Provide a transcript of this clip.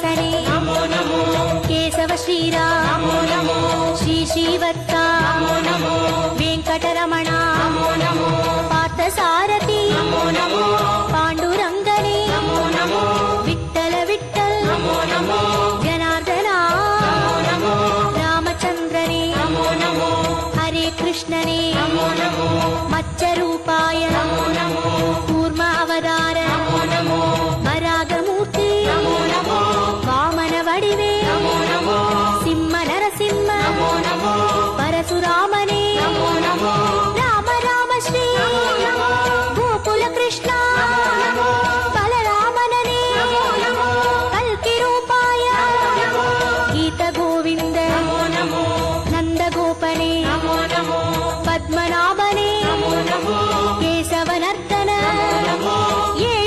సరే నమో నమో కేశవ శ్రీరా నమో నమో శ్రీ శ్రీవత్త నమో నమో వెంకటరమణ నమో నమో పార్థసారథి నమో నమో పాండురంగని నమో నమో విట్టల విట్టల్ నమో నమో జనార్దన నమో నమో రామచంద్రని నమో నమో హరే కృష్ణనే பத்மநாபனே. கேசவனர்த்தன ஏ